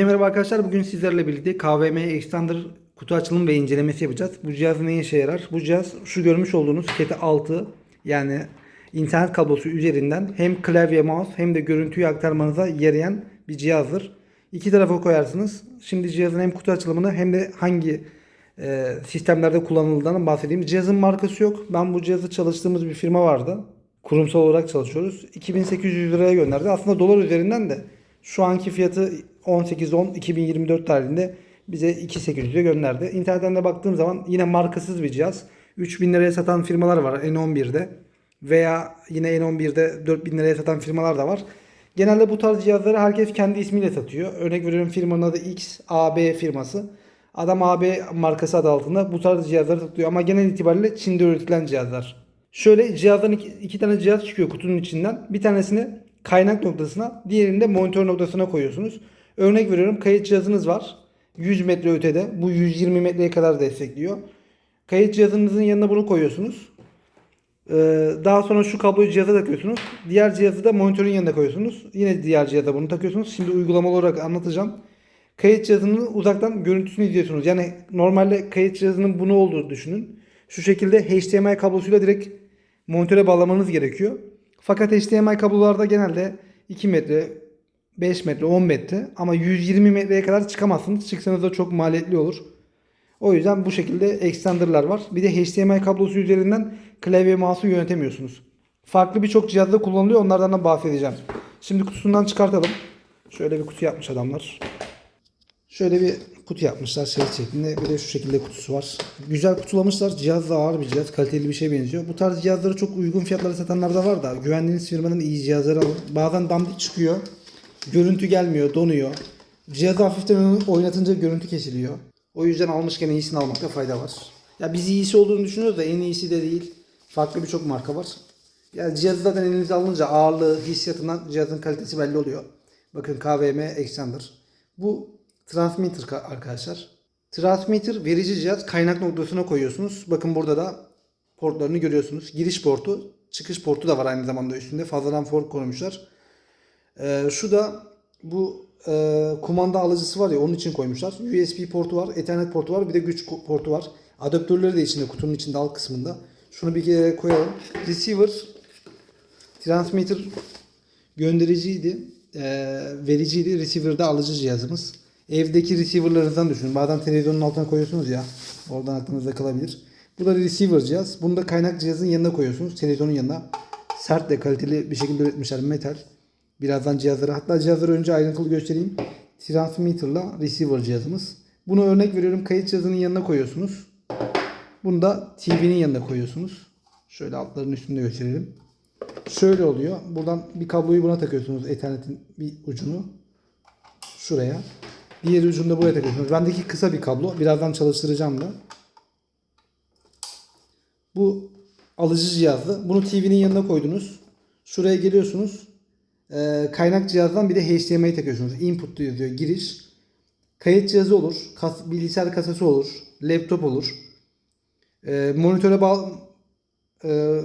Merhaba arkadaşlar bugün sizlerle birlikte KVM Extender kutu açılım ve incelemesi yapacağız. Bu cihaz ne işe yarar? Bu cihaz şu görmüş olduğunuz Cat 6 yani internet kablosu üzerinden hem klavye mouse hem de görüntüyü aktarmanıza yarayan bir cihazdır. İki tarafa koyarsınız. Şimdi cihazın hem kutu açılımını hem de hangi e, sistemlerde kullanıldığından bahsedeyim. Cihazın markası yok. Ben bu cihazı çalıştığımız bir firma vardı. Kurumsal olarak çalışıyoruz. 2800 liraya gönderdi. Aslında dolar üzerinden de şu anki fiyatı 18-10-2024 tarihinde bize 2800'e gönderdi. İnternetten de baktığım zaman yine markasız bir cihaz. 3000 liraya satan firmalar var N11'de veya yine N11'de 4000 liraya satan firmalar da var. Genelde bu tarz cihazları herkes kendi ismiyle satıyor. Örnek veriyorum firmanın adı X, AB firması. Adam AB markası adı altında bu tarz cihazları satıyor ama genel itibariyle Çin'de üretilen cihazlar. Şöyle cihazdan iki, iki tane cihaz çıkıyor kutunun içinden. Bir tanesini kaynak noktasına, diğerini de monitör noktasına koyuyorsunuz. Örnek veriyorum kayıt cihazınız var. 100 metre ötede. Bu 120 metreye kadar destekliyor. Kayıt cihazınızın yanına bunu koyuyorsunuz. Ee, daha sonra şu kabloyu cihaza takıyorsunuz. Diğer cihazı da monitörün yanına koyuyorsunuz. Yine diğer cihaza bunu takıyorsunuz. Şimdi uygulamalı olarak anlatacağım. Kayıt cihazının uzaktan görüntüsünü izliyorsunuz. Yani normalde kayıt cihazının bunu olduğunu düşünün. Şu şekilde HDMI kablosuyla direkt monitöre bağlamanız gerekiyor. Fakat HDMI kablolarda genelde 2 metre, 5 metre, 10 metre ama 120 metreye kadar çıkamazsınız. Çıksanız da çok maliyetli olur. O yüzden bu şekilde extenderlar var. Bir de HDMI kablosu üzerinden klavye mouse'u yönetemiyorsunuz. Farklı birçok cihazda kullanılıyor. Onlardan da bahsedeceğim. Şimdi kutusundan çıkartalım. Şöyle bir kutu yapmış adamlar. Şöyle bir kutu yapmışlar şerit şeklinde. Bir de şu şekilde kutusu var. Güzel kutulamışlar. Cihaz da ağır bir cihaz. Kaliteli bir şeye benziyor. Bu tarz cihazları çok uygun fiyatlara satanlar da var da. Güvendiğiniz firmanın iyi cihazları alın. Bazen dandik çıkıyor. Görüntü gelmiyor. Donuyor. Cihazı hafiften oynatınca görüntü kesiliyor. O yüzden almışken iyisini almakta fayda var. Ya biz iyisi olduğunu düşünüyoruz da en iyisi de değil. Farklı birçok marka var. Ya cihazı zaten elinize alınca ağırlığı, hissiyatından cihazın kalitesi belli oluyor. Bakın KVM Extender. Bu transmitter ka- arkadaşlar. Transmitter verici cihaz kaynak noktasına koyuyorsunuz. Bakın burada da portlarını görüyorsunuz. Giriş portu, çıkış portu da var aynı zamanda üstünde. Fazladan port koymuşlar. Ee, şu da bu e, kumanda alıcısı var ya onun için koymuşlar. USB portu var, Ethernet portu var, bir de güç portu var. Adaptörleri de içinde kutunun içinde alt kısmında. Şunu bir kere koyalım. Receiver, transmitter göndericiydi, e, vericiydi. Receiver de alıcı cihazımız. Evdeki receiverlarınızdan düşünün. Bazen televizyonun altına koyuyorsunuz ya. Oradan aklınızda kalabilir. Bu da receiver cihaz. Bunu da kaynak cihazın yanına koyuyorsunuz. Televizyonun yanına. Sert de kaliteli bir şekilde üretmişler metal. Birazdan cihazları hatta cihazları önce ayrıntılı göstereyim. Transmitter'la receiver cihazımız. Bunu örnek veriyorum kayıt cihazının yanına koyuyorsunuz. Bunu da TV'nin yanına koyuyorsunuz. Şöyle altların üstünde gösterelim. Şöyle oluyor. Buradan bir kabloyu buna takıyorsunuz. Ethernet'in bir ucunu. Şuraya. Diğer ucunu da buraya takıyorsunuz. Bendeki kısa bir kablo. Birazdan çalıştıracağım da. Bu alıcı cihazdı. Bunu TV'nin yanına koydunuz. Şuraya geliyorsunuz. Ee, kaynak cihazdan bir de HDMI takıyorsunuz. Input yazıyor. Giriş. Kayıt cihazı olur. Kas, bilgisayar kasası olur. Laptop olur. Ee, monitöre bağ e,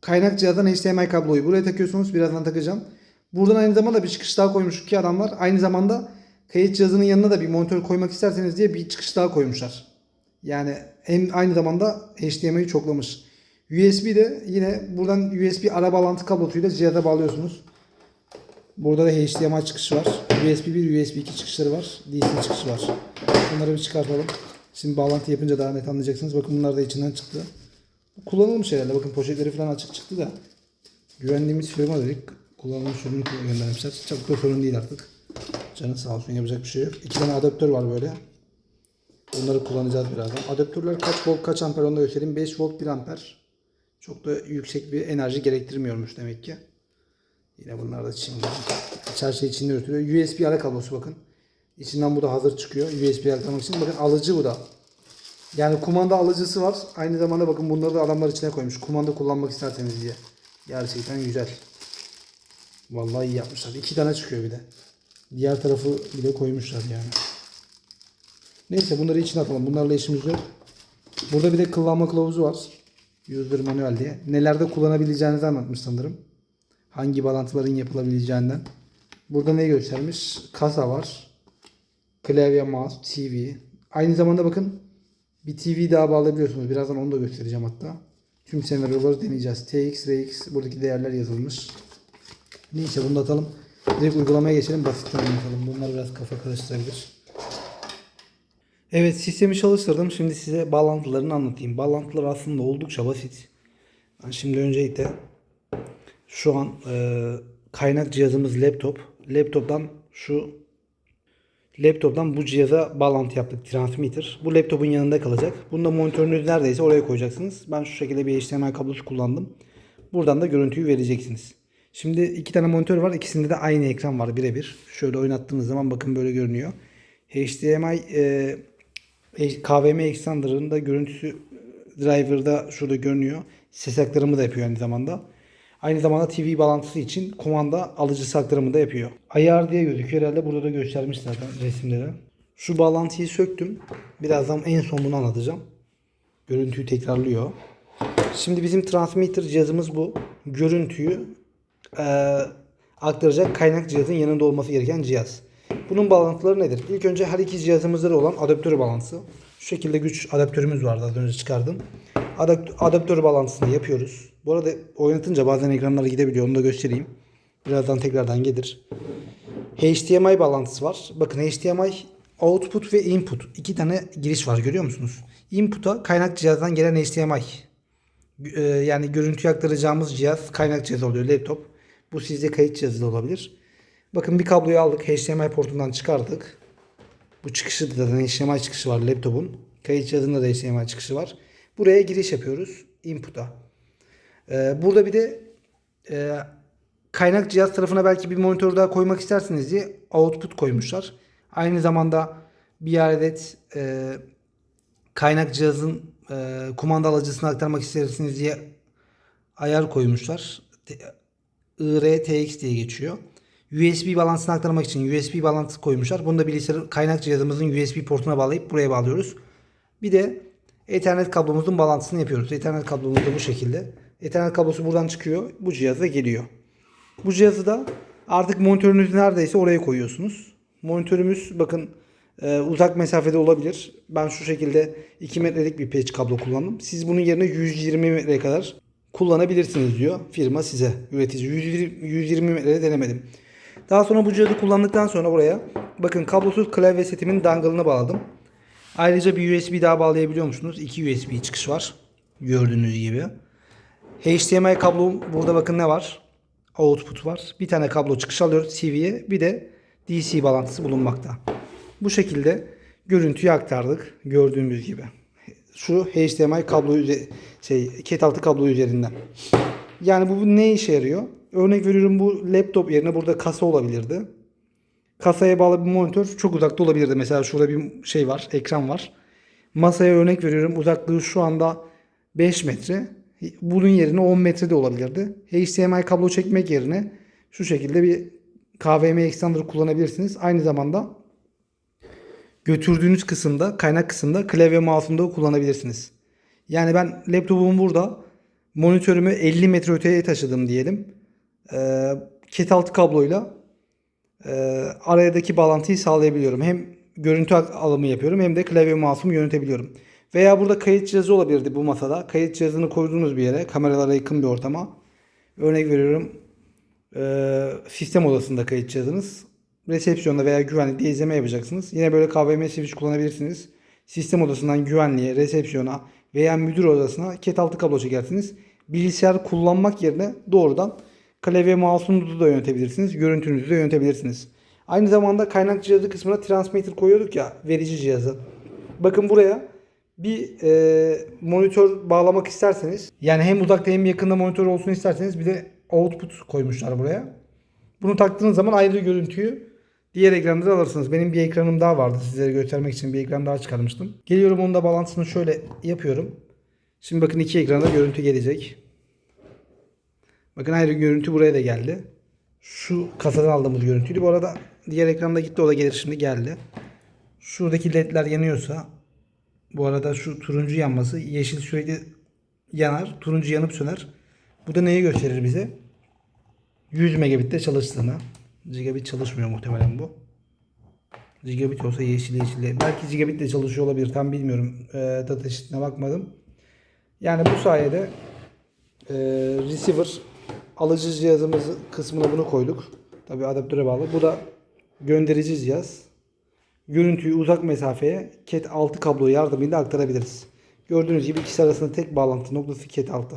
kaynak cihazdan HDMI kabloyu buraya takıyorsunuz. Birazdan takacağım. Buradan aynı zamanda bir çıkış daha koymuş ki adamlar. Aynı zamanda kayıt cihazının yanına da bir monitör koymak isterseniz diye bir çıkış daha koymuşlar. Yani hem aynı zamanda HDMI'yi çoklamış. USB de yine buradan USB ara bağlantı kablosuyla cihaza bağlıyorsunuz. Burada da HDMI çıkışı var. USB 1, USB 2 çıkışları var. DC çıkışı var. Bunları bir çıkartalım. Şimdi bağlantı yapınca daha net anlayacaksınız. Bakın bunlar da içinden çıktı. Kullanılmış herhalde. Bakın poşetleri falan açık çıktı da. Güvendiğimiz firma dedik. Kullanılmış ürünü göndermişler. Çok da sorun değil artık. Canı sağ olsun yapacak bir şey yok. İki tane adaptör var böyle. Onları kullanacağız birazdan. Adaptörler kaç volt kaç amper onu da göstereyim. 5 volt 1 amper. Çok da yüksek bir enerji gerektirmiyormuş demek ki. Yine bunlar da Çin'de. Her şey Çin'de üretiliyor. USB ara kablosu bakın. İçinden bu da hazır çıkıyor. USB aktarmak için. Bakın alıcı bu da. Yani kumanda alıcısı var. Aynı zamanda bakın bunları da adamlar içine koymuş. Kumanda kullanmak isterseniz diye. Gerçekten güzel. Vallahi iyi yapmışlar. İki tane çıkıyor bir de. Diğer tarafı bile koymuşlar yani. Neyse bunları içine atalım. Bunlarla işimiz yok. Burada bir de kullanma kılavuzu var. User manual diye. Nelerde kullanabileceğinizi anlatmış sanırım. Hangi bağlantıların yapılabileceğinden. Burada ne göstermiş? Kasa var. Klavye, mouse, TV. Aynı zamanda bakın bir TV daha bağlayabiliyorsunuz. Birazdan onu da göstereceğim hatta. Tüm senaryoları deneyeceğiz. TX, RX buradaki değerler yazılmış. Neyse bunu da atalım. Direkt uygulamaya geçelim. Basitten anlatalım. Bunlar biraz kafa karıştırabilir. Evet sistemi çalıştırdım. Şimdi size bağlantılarını anlatayım. Bağlantılar aslında oldukça basit. Ben şimdi öncelikle şu an e, kaynak cihazımız laptop. Laptoptan şu laptoptan bu cihaza bağlantı yaptık transmitter. Bu laptopun yanında kalacak. Bunda monitörünüz neredeyse oraya koyacaksınız. Ben şu şekilde bir HDMI kablosu kullandım. Buradan da görüntüyü vereceksiniz. Şimdi iki tane monitör var. İkisinde de aynı ekran var birebir. Şöyle oynattığınız zaman bakın böyle görünüyor. HDMI e, KVM Extender'ın da görüntüsü driver'da şurada görünüyor. Ses aktarımı da yapıyor aynı zamanda. Aynı zamanda TV bağlantısı için komanda alıcısı aktarımı da yapıyor. IR diye gözüküyor herhalde burada da göstermiş zaten resimde de. Şu bağlantıyı söktüm. Birazdan en son bunu anlatacağım. Görüntüyü tekrarlıyor. Şimdi bizim transmitter cihazımız bu. Görüntüyü eee, aktaracak kaynak cihazın yanında olması gereken cihaz. Bunun bağlantıları nedir? İlk önce her iki cihazımızda da olan adaptör bağlantısı. Şu şekilde güç adaptörümüz vardı az önce çıkardım. Adapt- adaptör bağlantısını yapıyoruz. Bu arada oynatınca bazen ekranlara gidebiliyor. Onu da göstereyim. Birazdan tekrardan gelir. HDMI bağlantısı var. Bakın HDMI output ve input. iki tane giriş var görüyor musunuz? Input'a kaynak cihazdan gelen HDMI. Ee, yani görüntü aktaracağımız cihaz kaynak cihazı oluyor laptop. Bu sizde kayıt cihazı da olabilir. Bakın bir kabloyu aldık. HDMI portundan çıkardık. Bu çıkışı da zaten HDMI çıkışı var laptopun. Kayıt cihazında da HDMI çıkışı var. Buraya giriş yapıyoruz. Input'a. Ee, burada bir de e, kaynak cihaz tarafına belki bir monitör daha koymak isterseniz diye output koymuşlar. Aynı zamanda bir adet e, kaynak cihazın e, kumanda alıcısına aktarmak isterseniz diye ayar koymuşlar. IRTX diye geçiyor. USB bağlantısını aktarmak için USB bağlantısı koymuşlar. Bunu da bilgisayar kaynak cihazımızın USB portuna bağlayıp buraya bağlıyoruz. Bir de Ethernet kablomuzun bağlantısını yapıyoruz. Ethernet kablomuz da bu şekilde. Ethernet kablosu buradan çıkıyor. Bu cihaza geliyor. Bu cihazı da artık monitörünüz neredeyse oraya koyuyorsunuz. Monitörümüz bakın e, uzak mesafede olabilir. Ben şu şekilde 2 metrelik bir patch kablo kullandım. Siz bunun yerine 120 metreye kadar kullanabilirsiniz diyor firma size. Üretici 120, 120 metrede denemedim. Daha sonra bu cihazı kullandıktan sonra buraya bakın kablosuz klavye setimin dangle'ını bağladım. Ayrıca bir USB daha bağlayabiliyor musunuz? İki USB çıkış var. Gördüğünüz gibi. HDMI kablo burada bakın ne var? Output var. Bir tane kablo çıkış alıyoruz TV'ye. Bir de DC bağlantısı bulunmakta. Bu şekilde görüntüyü aktardık. Gördüğümüz gibi. Şu HDMI kablo şey ket altı kablo üzerinden. Yani bu ne işe yarıyor? Örnek veriyorum bu laptop yerine burada kasa olabilirdi. Kasaya bağlı bir monitör çok uzakta olabilirdi. Mesela şurada bir şey var, ekran var. Masaya örnek veriyorum. Uzaklığı şu anda 5 metre. Bunun yerine 10 metre de olabilirdi. HDMI kablo çekmek yerine şu şekilde bir KVM extender kullanabilirsiniz. Aynı zamanda götürdüğünüz kısımda, kaynak kısımda klavye mouse'unu da kullanabilirsiniz. Yani ben laptopumu burada monitörümü 50 metre öteye taşıdım diyelim. Ee, ket altı kabloyla e, aradaki bağlantıyı sağlayabiliyorum. Hem görüntü alımı yapıyorum hem de klavye mouse'umu yönetebiliyorum. Veya burada kayıt cihazı olabilirdi bu masada. Kayıt cihazını koyduğunuz bir yere, kameralara yakın bir ortama. Örnek veriyorum e, sistem odasında kayıt cihazınız. Resepsiyonda veya güvenlikte izleme yapacaksınız. Yine böyle KVM switch kullanabilirsiniz. Sistem odasından güvenliğe, resepsiyona veya müdür odasına ket altı kablo çekersiniz. Bilgisayar kullanmak yerine doğrudan klavye mouse'unuzu da yönetebilirsiniz. Görüntünüzü de yönetebilirsiniz. Aynı zamanda kaynak cihazı kısmına transmitter koyuyorduk ya verici cihazı. Bakın buraya bir e, monitör bağlamak isterseniz yani hem uzakta hem yakında monitör olsun isterseniz bir de output koymuşlar buraya. Bunu taktığınız zaman ayrı görüntüyü diğer ekranda da alırsınız. Benim bir ekranım daha vardı. Sizlere göstermek için bir ekran daha çıkarmıştım. Geliyorum onun da bağlantısını şöyle yapıyorum. Şimdi bakın iki ekranda görüntü gelecek. Bakın ayrı görüntü buraya da geldi. Şu kasadan aldığımız görüntüydü. Bu arada diğer ekranda gitti o da gelir şimdi geldi. Şuradaki ledler yanıyorsa bu arada şu turuncu yanması yeşil sürekli yanar. Turuncu yanıp söner. Bu da neyi gösterir bize? 100 megabitte çalıştığını. Gigabit çalışmıyor muhtemelen bu. Gigabit olsa yeşil yeşil. Belki gigabit de çalışıyor olabilir. Tam bilmiyorum. E, data sheet'ine bakmadım. Yani bu sayede e, receiver alıcı cihazımız kısmına bunu koyduk. Tabi adaptöre bağlı. Bu da gönderici cihaz. Görüntüyü uzak mesafeye Cat 6 kablo yardımıyla aktarabiliriz. Gördüğünüz gibi ikisi arasında tek bağlantı noktası Cat 6.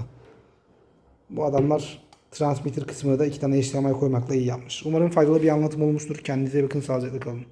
Bu adamlar transmitter kısmına da iki tane HDMI koymakla iyi yapmış. Umarım faydalı bir anlatım olmuştur. Kendinize bakın sağlıcakla kalın.